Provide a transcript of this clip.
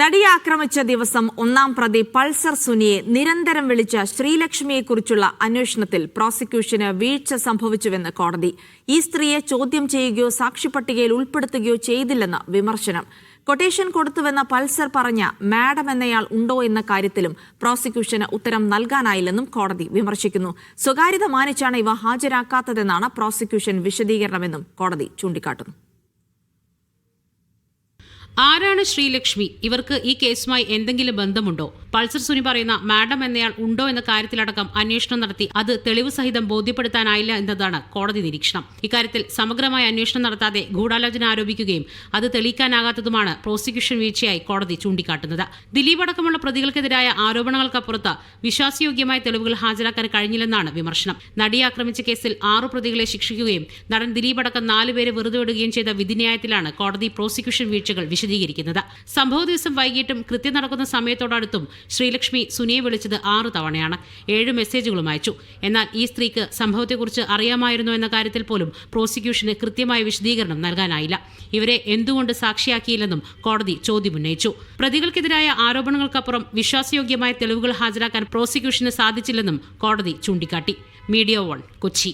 നടിയെ ആക്രമിച്ച ദിവസം ഒന്നാം പ്രതി പൾസർ സുനിയെ നിരന്തരം വിളിച്ച ശ്രീലക്ഷ്മിയെക്കുറിച്ചുള്ള അന്വേഷണത്തിൽ പ്രോസിക്യൂഷന് വീഴ്ച സംഭവിച്ചുവെന്ന് കോടതി. ഈ സ്ത്രീയെ ചോദ്യം ചെയ്യുകയോ സാക്ഷിപ്പട്ടികയിൽ ഉൾപ്പെടുത്തുകയോ ചെയ്തില്ലെന്ന് വിമർശനം. കൊട്ടേഷൻ കൊടുത്തുവെന്ന പൾസർ പറഞ്ഞ മാഡം എന്നയാൾ ഉണ്ടോ എന്ന കാര്യത്തിലും പ്രോസിക്യൂഷന് ഉത്തരം നൽകാനായില്ലെന്നും കോടതി വിമർശിക്കുന്നു. സ്വകാര്യത മാനിച്ചാണ് ഇവ ഹാജരാക്കാത്തതെന്നാണ് പ്രോസിക്യൂഷൻ വിശദീകരണമെന്നും കോടതി ചൂണ്ടിക്കാട്ടുന്നു. ആരാണ് ശ്രീലക്ഷ്മി? ഇവർക്ക് ഈ കേസുമായി എന്തെങ്കിലും ബന്ധമുണ്ടോ? പൾസർ സുനി പറയുന്ന മാഡം എന്നയാൾ ഉണ്ടോ എന്ന കാര്യത്തിലടക്കം അന്വേഷണം നടത്തി അത് തെളിവ് സഹിതം ബോധ്യപ്പെടുത്താനായില്ല എന്നതാണ് കോടതി നിരീക്ഷണം. ഇക്കാര്യത്തിൽ സമഗ്രമായ അന്വേഷണം നടത്താതെ ഗൂഢാലോചന ആരോപിക്കുകയും അത് തെളിയിക്കാനാകാത്തതുമാണ് പ്രോസിക്യൂഷൻ വീഴ്ചയായി കോടതി ചൂണ്ടിക്കാട്ടുന്നത്. ദിലീപ് അടക്കമുള്ള പ്രതികൾക്കെതിരായ ആരോപണങ്ങൾക്കപ്പുറത്ത് വിശ്വാസയോഗ്യമായ തെളിവുകൾ ഹാജരാക്കാൻ കഴിഞ്ഞില്ലെന്നാണ് വിമർശനം. നടിയെ ആക്രമിച്ച കേസിൽ ആറു പ്രതികളെ ശിക്ഷിക്കുകയും നടൻ ദിലീപ് അടക്കം നാലുപേരെ വെറുതെ വിടുകയും ചെയ്ത വിധിന്യായത്തിലാണ് കോടതി പ്രോസിക്യൂഷൻ വീഴ്ചകൾ വിശദീകരിക്കുന്നത്. സംഭവ ദിവസം വൈകിട്ടും കൃത്യം നടക്കുന്ന സമയത്തോടടുത്തും ശ്രീലക്ഷ്മി സുനിയെ വിളിച്ചത് ആറ് തവണയാണ്. ഏഴ് മെസ്സേജുകളും അയച്ചു. എന്നാൽ ഈ സ്ത്രീക്ക് സംഭവത്തെക്കുറിച്ച് അറിയാമായിരുന്നു എന്ന കാര്യത്തിൽ പോലും പ്രോസിക്യൂഷന് കൃത്യമായ വിശദീകരണം നൽകാനായില്ല. ഇവരെ എന്തുകൊണ്ട് സാക്ഷിയാക്കിയില്ലെന്നും കോടതി ചോദ്യമുന്നയിച്ചു പ്രതികൾക്കെതിരായ ആരോപണങ്ങൾക്കപ്പുറം വിശ്വാസയോഗ്യമായ തെളിവുകൾ ഹാജരാക്കാൻ പ്രോസിക്യൂഷന് സാധിച്ചില്ലെന്നും കോടതി ചൂണ്ടിക്കാട്ടി. Media one Kochi.